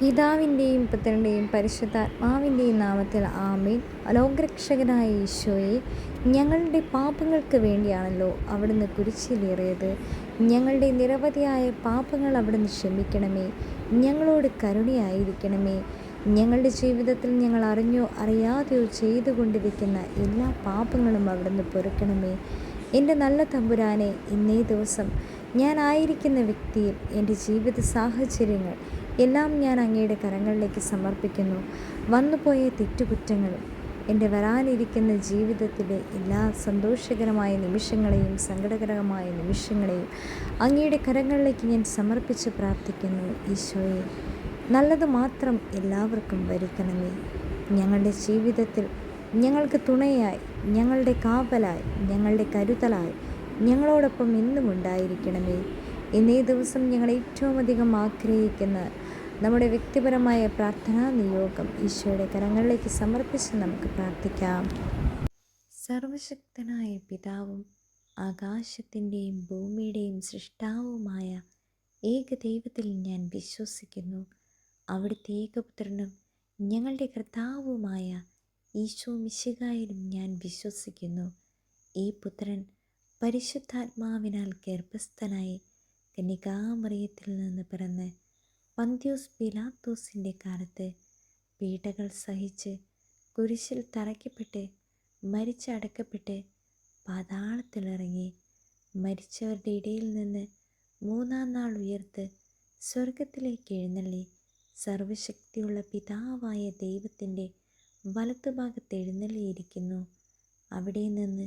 പിതാവിന്റെയും പുത്രന്റെയും പരിശുദ്ധാത്മാവിന്റെയും നാമത്തിൽ ആമേൻ. അലോകരക്ഷകനായ ഈശോയെ ഞങ്ങളുടെ പാപങ്ങൾക്ക് വേണ്ടിയാണല്ലോ അവിടുന്ന് കുരിശിലേറിയത്. ഞങ്ങളുടെ നിരവധിയായ പാപങ്ങൾ അവിടുന്ന് ക്ഷമിക്കണമേ. ഞങ്ങളോട് കരുണയായിരിക്കണമേ. ഞങ്ങളുടെ ജീവിതത്തിൽ ഞങ്ങൾ അറിഞ്ഞോ അറിയാതെയോ ചെയ്തുകൊണ്ടിരിക്കുന്ന എല്ലാ പാപങ്ങളും അവിടുന്ന് പൊറുക്കണമേ. എന്റെ നല്ല തമ്പുരാനെ ഇന്നേ ദിവസം ഞാനായിരിക്കുന്ന വ്യക്തിയിൽ എന്റെ ജീവിത സാഹചര്യങ്ങൾ എല്ലാം ഞാൻ അങ്ങയുടെ കരങ്ങളിലേക്ക് സമർപ്പിക്കുന്നു. വന്നുപോയ തെറ്റുകുറ്റങ്ങളും എന്റെ വരാനിരിക്കുന്ന ജീവിതത്തിലെ എല്ലാ സന്തോഷകരമായ നിമിഷങ്ങളെയും സങ്കടകരമായ നിമിഷങ്ങളെയും അങ്ങയുടെ കരങ്ങളിലേക്ക് ഞാൻ സമർപ്പിച്ച് പ്രാർത്ഥിക്കുന്നു. ഈശോയെ നല്ലത് മാത്രം എല്ലാവർക്കും വരിക്കണമേ ഞങ്ങളുടെ ജീവിതത്തിൽ ഞങ്ങൾക്ക് തുണയായി ഞങ്ങളുടെ കാവലായി ഞങ്ങളുടെ കരുതലായി ഞങ്ങളോടൊപ്പം എന്നും ഉണ്ടായിരിക്കണമേ. ഇന്നേ ദിവസം ഞങ്ങൾ ഏറ്റവും അധികം ആഗ്രഹിക്കുന്ന നമ്മുടെ വ്യക്തിപരമായ പ്രാർത്ഥനാ നിയോഗം ഈശോയുടെ കരങ്ങളിലേക്ക് സമർപ്പിച്ച് നമുക്ക് പ്രാർത്ഥിക്കാം. സർവശക്തനായ പിതാവും ആകാശത്തിന്റെയും ഭൂമിയുടെയും സൃഷ്ടാവുമായ ഏകദൈവത്തിൽ ഞാൻ വിശ്വസിക്കുന്നു. അവിടുത്തെ ഏകപുത്രനും ഞങ്ങളുടെ കർത്താവുമായ ഈശോ മിശികായിലും ഞാൻ വിശ്വസിക്കുന്നു. ഈ പുത്രൻ പരിശുദ്ധാത്മാവിനാൽ ഗർഭസ്ഥനായി കന്യകാമറിയത്തിൽ നിന്ന് പിറന്ന് പന്ത്യൂസ് പിലാത്തോസിന്റെ കാലത്ത് പീഡകൾ സഹിച്ച് കുരിശിൽ തറയ്ക്കപ്പെട്ട് മരിച്ചടക്കപ്പെട്ട് പാതാളത്തിലിറങ്ങി മരിച്ചവരുടെ ഇടയിൽ നിന്ന് മൂന്നാം നാൾ ഉയർത്ത് സ്വർഗത്തിലേക്ക് എഴുന്നള്ളി. സർവശക്തിയുള്ള പിതാവായ ദൈവത്തിന്റെ വലത്തുഭാഗത്ത് എഴുന്നള്ളിയിരിക്കുന്നു. അവിടെ നിന്ന്